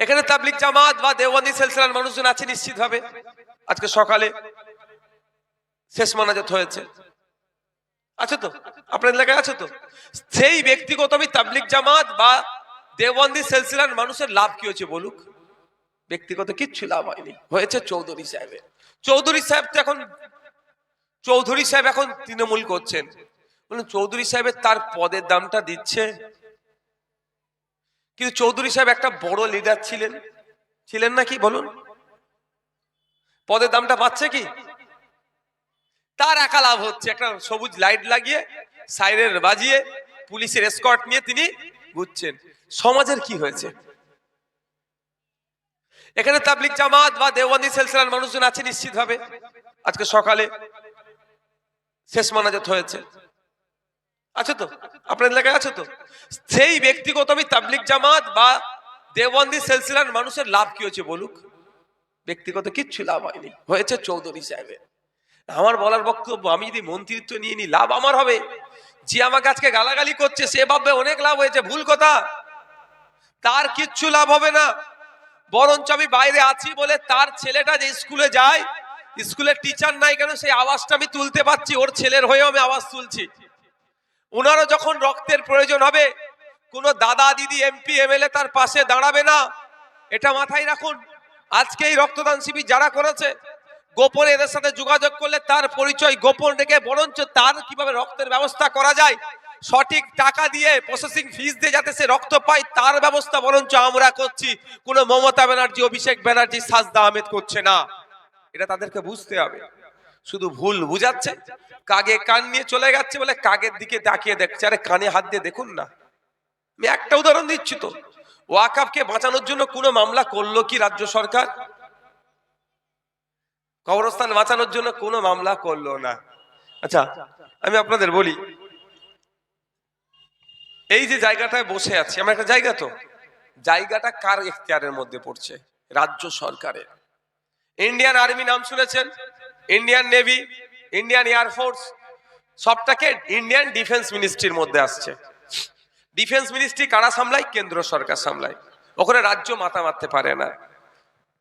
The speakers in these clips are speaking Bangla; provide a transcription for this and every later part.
এখানে তাবলিক জামাত বা দেওবন্দি সেলসিলার মানুষজন আছে নিশ্চিতভাবে আজকে সকালে শেষ মানাজাত হয়েছে। আছে তো? আপনার এলাকায় আছে তো? সেই ব্যক্তিগত আমি তাবলিক জামাত বা দেওবন্দি সেলসিলার মানুষের লাভ কি হয়েছে বলুক? ব্যক্তিগত কিচ্ছু লাভ হয়নি। হয়েছে চৌধুরী সাহেবের চৌধুরী সাহেব তো এখন চৌধুরী সাহেব এখন তৃণমূল করছেন। বলুন, চৌধুরী সাহেবের তার পদের দামটা দিচ্ছে? কিন্তু চৌধুরী সাহেব একটা বড় লিডার ছিলেন। ছিলেন নাকি বলুন? পদের দামটা পাচ্ছে কি? তার একা লাভ হচ্ছে। একটা সবুজ লাইট লাগিয়ে সাইরেন বাজিয়ে, পুলিশের এসকর্ট নিয়ে তিনি ঘুরছেন। সমাজের কি হয়েছে? এখানে তাবলিক জামাত বা দেওয়ানি সেলসিলার মানুষজন আছে নিশ্চিতভাবে। আজকে সকালে শেষ মানাজাত হয়েছে। আছে তো, আপনার এলাকায় আছে তো? সেই ব্যক্তিগত আমি তাবলিক জামাত বা দেওবন্দি সেলসিলার মানুষের লাভ কি হয়েছে বলুক? ব্যক্তিগত কিচ্ছু লাভ হয়নি। হয়েছে চৌধুরী সাহেবের। আমার বলার বক্তব্য, আমি যদি মন্ত্রিত্ব নিয়ে নিই লাভ আমার হবে। যে আমাকে আজকে গালাগালি করছে, সে ভাববে অনেক লাভ হয়েছে। ভুল কথা। তার কিচ্ছু লাভ হবে না। বরঞ্চ আমি বাইরে আছি বলে তার ছেলেটা যে স্কুলে যায়, স্কুলের টিচার নাই কেন, সেই আওয়াজটা আমি তুলতে পারছি। ওর ছেলের হয়েও আমি আওয়াজ তুলছি। ওনারও যখন রক্তের প্রয়োজন হবে, কোন দাদা, দিদি এমপি এমএলএ তার পাশে দাঁড়াবে না। এটা মাথায় রাখুন। আজকে এই রক্তদান শিবির যারা করেছে, গোপনে এদের সাথে যোগাযোগ করলে তার পরিচয় গোপন রেখে বরঞ্চ তার কীভাবে রক্তের ব্যবস্থা করা যায়, সঠিক টাকা দিয়ে প্রসেসিং ফিস দিয়ে যাতে সে রক্ত পায়, তার ব্যবস্থা বরঞ্চ আমরা করছি। কোনো মমতা ব্যানার্জি, অভিষেক ব্যানার্জি সাজদা আহমেদ করছে না। এটা তাদেরকে বুঝতে হবে। শুধু ভুল বুঝাচ্ছে, কাগে কান নিয়ে চলে যাচ্ছে বলে কাগের দিকে তাকিয়ে দেখছে। আরে কানে হাত দিয়ে দেখুন না। আমি একটা উদাহরণ দিচ্ছি তো। ওয়াকাফকে বাঁচানোর জন্য কোনো মামলা করল কি রাজ্য সরকার? কবরস্থান বাঁচানোর জন্য কোনো মামলা করল না। আচ্ছা আমি আপনাদের বলি, এই যে জায়গাটায় বসে আছি, আমার একটা জায়গা তো। জায়গাটা কার এখতিয়ারের মধ্যে পড়ছে? রাজ্য সরকারের। ইন্ডিয়ান আর্মি নাম শুনেছেন? Indian navy Indian air force সবটাকে ইন্ডিয়ান ডিফেন্স মিনিস্ট্রির মধ্যে আসছে। ডিফেন্স মিনিস্ট্রি কারা সামলায়? কেন্দ্র সরকার সামলায়। ওখানে রাজ্য মাথা মারতে পারে না।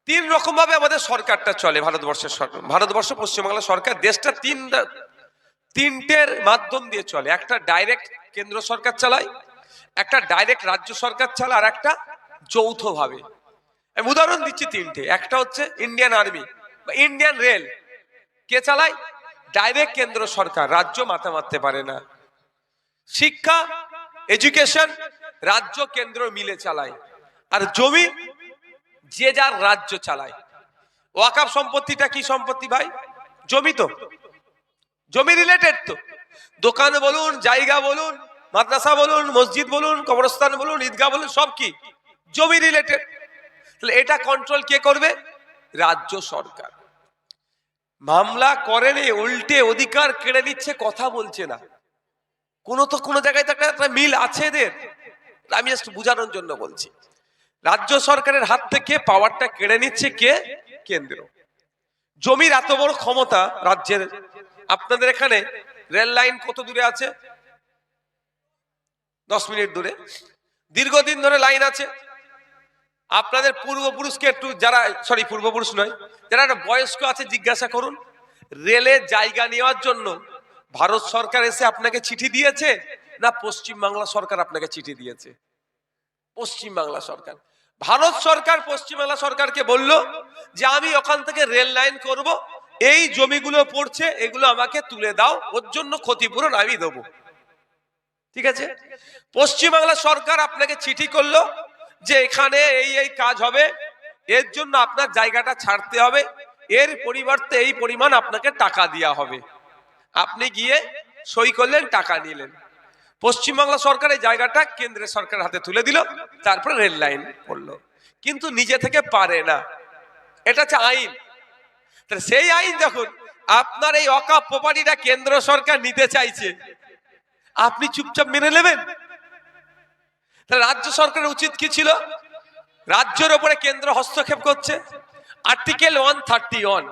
তিন রকম ভাবে আমাদের সরকারটা চলে, ভারতবর্ষের সরকার ভারতবর্ষ পশ্চিমবাংলা সরকার, দেশটা তিন তিনটের মাধ্যম দিয়ে চলে। একটা ডাইরেক্ট কেন্দ্র সরকার চালায়, একটা ডাইরেক্ট রাজ্য সরকার চালায়, আর একটা যৌথভাবে। আমি উদাহরণ দিচ্ছি তিনটে। একটা হচ্ছে ইন্ডিয়ান আর্মি বা ইন্ডিয়ান রেল কে চালায়? ডাইরেক্ট কেন্দ্র সরকার, রাজ্য মাথা মারতে পারে না। শিক্ষা এডুকেশন রাজ্য কেন্দ্র মিলে চালায়। আর জমি, যে যার রাজ্য চালায়। ওয়াকাফ সম্পত্তিটা কি সম্পত্তি ভাই? জমি তো। জমি রিলেটেড তো। দোকান বলুন, জায়গা বলুন, মাদ্রাসা বলুন, মসজিদ বলুন, কবরস্থান বলুন, ঈদগাহ বলুন, সব কি? জমি রিলেটেড তাহলে এটা কন্ট্রোল কে করবে? রাজ্য সরকার। মামলা করেনি, উল্টে অধিকার কেড়ে নিচ্ছে, কথা বলছে না। কোনো তো কোনো জায়গায় তো একটা- মিল আছে এদের। আমি জাস্ট বোঝানোর জন্য বলছি। রাজ্য সরকারের হাত থেকে পাওয়ারটা কেড়ে নিচ্ছে কে? কেন্দ্র। জমির এত বড় ক্ষমতা রাজ্যের। আপনাদের এখানে রেল লাইন কত দূরে আছে? দশ মিনিট দূরে। দীর্ঘদিন ধরে লাইন আছে। আপনাদের পূর্বপুরুষকে একটু যারা সরি পূর্বপুরুষ নয়, যারা একটা বয়স্ক আছে, জিজ্ঞাসা করুন। রেলে জায়গা নেওয়ার জন্য ভারত সরকার এসে আপনাকে চিঠি দিয়েছে, না পশ্চিম বাংলা সরকার আপনাকে চিঠি দিয়েছে? পশ্চিম বাংলা সরকার। ভারত সরকার পশ্চিম বাংলা সরকারকে বলল যে, আমি ওখান থেকে রেল লাইন করব, এই জমিগুলো পড়ছে, এগুলো আমাকে তুলে দাও, ওর জন্য ক্ষতিপূরণ আমি দেবো। ঠিক আছে? পশ্চিম বাংলা সরকার আপনাকে চিঠি করল যে এখানে এই এই কাজ হবে, এর জন্য আপনার জায়গাটা ছাড়তে হবে, এর পরিবর্তে এই পরিমাণ আপনাকে টাকা দেওয়া হবে। আপনি গিয়ে সই করলেন, টাকা নিলেন। পশ্চিমবাংলা সরকার এই জায়গাটা কেন্দ্রের সরকারের হাতে তুলে দিল, তারপরে রেল লাইন করল। কিন্তু নিজে থেকে পারে না। এটা হচ্ছে আইন। সেই আইন যখন আপনার এই অকাপ প্রপার্টিটা কেন্দ্র সরকার নিতে চাইছে। আপনি চুপচাপ মেনে নেবেন? তাহলে রাজ্য সরকারের উচিত কি ছিল? রাজ্যের ওপরে কেন্দ্র হস্তক্ষেপ করছে। আর্টিকেল ওয়ান থার্টি ওয়ান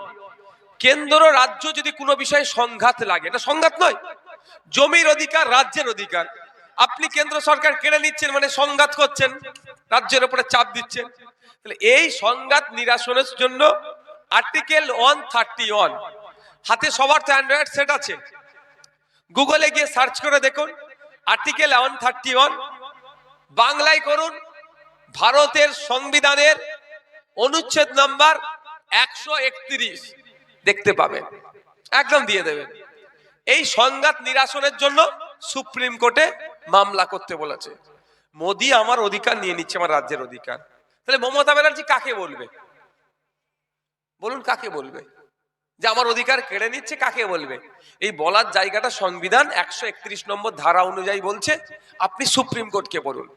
কেন্দ্র রাজ্য যদি কোনো বিষয়ে সংঘাত লাগে, এটা সংঘাত নয়, জমির অধিকার, রাজ্যের অধিকার। আপনি কেন্দ্র সরকার কেড়ে নিচ্ছেন মানে সংঘাত করছেন, রাজ্যের উপরে চাপ দিচ্ছেন। তাহলে এই সংঘাত নিরাসনের জন্য আর্টিকেল ওয়ান থার্টি ওয়ান হাতে সবার তো অ্যান্ড্রয়েড সেট আছে। গুগলে গিয়ে সার্চ করে দেখুন আর্টিকেল ওয়ান থার্টি ওয়ান বাংলায় করুন। ভারতের সংবিধানের অনুচ্ছেদ নাম্বার একশো একত্রিশ। দেখতে পাবেন। একদম দিয়ে দেবেন। এই সংঘাত নিরাসনের জন্য সুপ্রিম কোর্টে মামলা করতে বলেছে। মোদি আমার অধিকার নিয়ে নিচ্ছে, আমার রাজ্যের অধিকার। তাহলে মমতা ব্যানার্জি কাকে বলবে? বলুন কাকে বলবে? যে আমার অধিকার কেড়ে নিচ্ছে, কাকে বলবে? এই বলার জায়গাটা সংবিধান একশো একত্রিশ নম্বর ধারা অনুযায়ী বলছে, আপনি সুপ্রিম কোর্টকে বলুন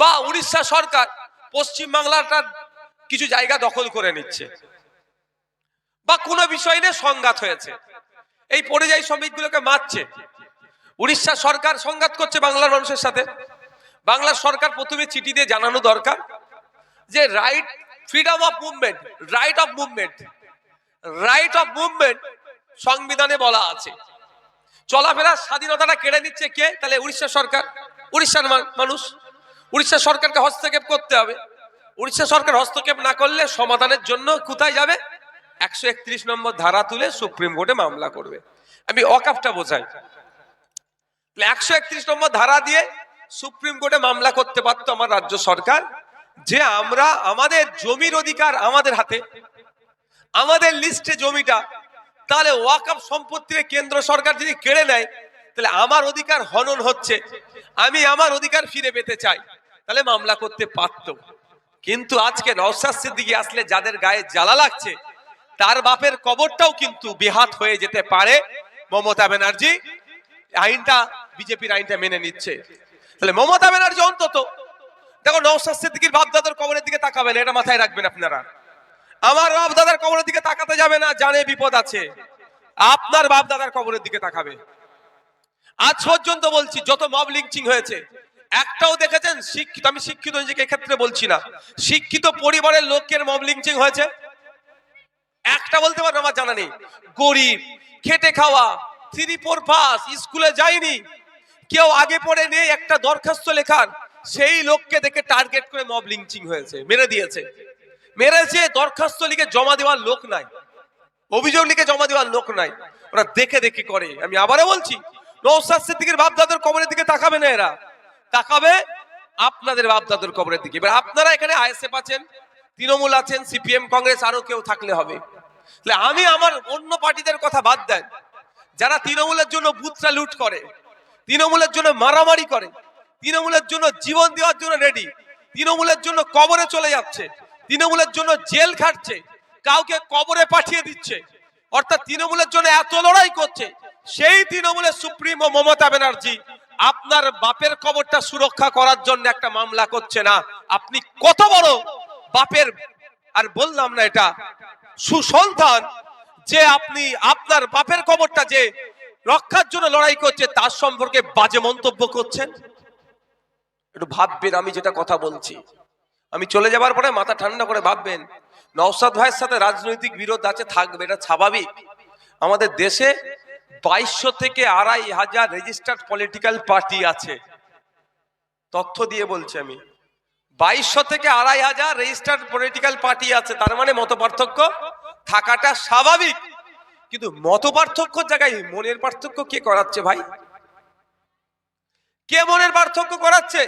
বা উড়িষ্যা সরকার পশ্চিম বাংলাটার কিছু জায়গা দখল করে নিচ্ছে বা কোনো বিষয় নিয়ে সংঘাত হয়েছে। এই পরিযায়ী শ্রমিকগুলোকে মারছে। উড়িষ্যা সরকার সংঘাত করছে বাংলার মানুষের সাথে। বাংলার সরকার প্রথমে চিঠি দিয়ে জানানো দরকার যে right freedom of movement right of movement right of movement সংবিধানে বলা আছে। চলাফেরার স্বাধীনতাটা কেড়ে নিচ্ছে কে? তাহলে উড়িষ্যা সরকার। উড়িষ্যার মানুষ। উড়িষ্যা সরকারকে হস্তক্ষেপ করতে হবে। উড়িষ্যা সরকার হস্তক্ষেপ না করলে সমাধানের জন্য কোথায় যাবে? একশো একত্রিশ নম্বর ধারা তুলে সুপ্রিম কোর্টে মামলা করবে। আমি অকাপটা বোঝাই। একশো একত্রিশ নম্বর ধারা দিয়ে সুপ্রিম কোর্টে মামলা করতে পারতো আমার রাজ্য সরকার। যে আমরা, আমাদের জমির অধিকার আমাদের হাতে। আমাদের লিস্টে জমিটা, তাহলে ওয়াকআপ সম্পত্তির কেন্দ্র সরকার যদি কেড়ে নেয়, তাহলে আমার অধিকার হনন হচ্ছে। আমি আমার অধিকার ফিরে পেতে চাই। তাহলে মামলা করতে পারতো। কিন্তু আজকে নওসাদ সিদ্দিকি আসলে যাদের গায়ে জ্বালা লাগছে, তার বাপের কবরটাও কিন্তু বেহাত হয়ে যেতে পারে। মমতা ব্যানার্জি, আইনটা, বিজেপির আইনটা মেনে নিচ্ছে। তাহলে মমতা ব্যানার্জি অন্তত, দেখো নওসাদ সিদ্দিকির বাপদাদার কবরের দিকে তাকাবেন, এটা মাথায় রাখবেন আপনারা। আমার বাপ দাদার কবরের দিকে তাকাতে যাবে না, জানে বিপদ আছে। আপনার বাপ দাদার কবরের দিকে তাকাবে। আজ পর্যন্ত বলছি, যত মব লিঞ্চিং হয়েছে, একটাও দেখেছেন? শিক্ষিত, আমি শিক্ষিত নিজেকে এক্ষেত্রে বলছি না। শিক্ষিত পরিবারের লোকের মব লিঞ্চিং হয়েছে। একটা বলতে পারব আমার জানা নেই। গরিব, খেটে খাওয়া থ্রি ফোর পাস স্কুলে যায়নি। কেউ আগে পড়ে নেই, একটা দরখাস্ত লেখার। সেই লোককে দেখে টার্গেট করে মব লিঞ্চিং হয়েছে, মেরে দিয়েছে। মেরেছে, দরখাস্ত লিখে জমা দেওয়ার লোক নাই। অভিযোগ লিখে জমা দেওয়ার লোক নাই। ওরা দেখে দেখে করে। আমি আবারও বলছি নৌসাদ সিদ্দিকের বাপদাদের কবরের দিকে তাকাবে না এরা। তাকাবে আপনাদের বাপদাদের কবরের দিকে। এবার আপনারা এখানে আইএসএফ আছেন, তৃণমূল আছেন, সিপিএম, কংগ্রেস আরও কেউ থাকলে হবে। তাহলে আমি আমার অন্য পার্টিদের কথা বাদ দেন। যারা তৃণমূলের জন্য বুথটা লুট করে, তৃণমূলের জন্য মারামারি করে, তৃণমূলের জন্য জীবন দেওয়ার জন্য রেডি তৃণমূলের জন্য কবরে চলে যাচ্ছে। তৃণমূলের জন্য জেল খাটছে, কাউকে কবরে পাঠিয়ে দিচ্ছে। অর্থাৎ তৃণমূলের জন্য এত লড়াই করছে, সেই তৃণমূলের সুপ্রিমো মমতা ব্যানার্জি আপনার বাপের কবরটা সুরক্ষা করার জন্য একটা মামলা করছে না। আপনি কত বড় বাপের, আর বললাম না এটা, সুসন্তান যে আপনি আপনার বাপের কবরটা যে রক্ষার জন্য লড়াই করছে, তার সম্পর্কে বাজে মন্তব্য করছেন? একটু ভাববেন, আমি যেটা কথা বলছি। আমি চলে যাবার পরে মাথা ঠান্ডা করে ভাববেন নওসাদ ভাইয়ের সাথে রাজনৈতিক বিরোধ আছে, থাকবে, এটা স্বাভাবিক। আমাদের দেশে বাইশশো থেকে আড়াই হাজার রেজিস্টার্ড পলিটিক্যাল পার্টি আছে। তথ্য দিয়ে বলছি আমি। বাইশশো থেকে আড়াই হাজার রেজিস্টার্ড পলিটিক্যাল পার্টি আছে, তার মানে মত পার্থক্য থাকাটা স্বাভাবিক। কিন্তু মত পার্থক্যর জায়গায় মনের পার্থক্য কে করাচ্ছে ভাই? কে মনের পার্থক্য করাচ্ছে?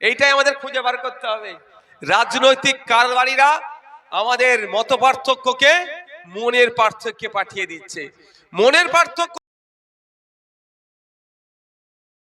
এইটাই আমাদের খুঁজে বার করতে হবে। রাজনৈতিক কারবারিরা আমাদের মত পার্থক্যকে মনের পার্থক্যে পাঠিয়ে দিচ্ছে। মনের পার্থক্য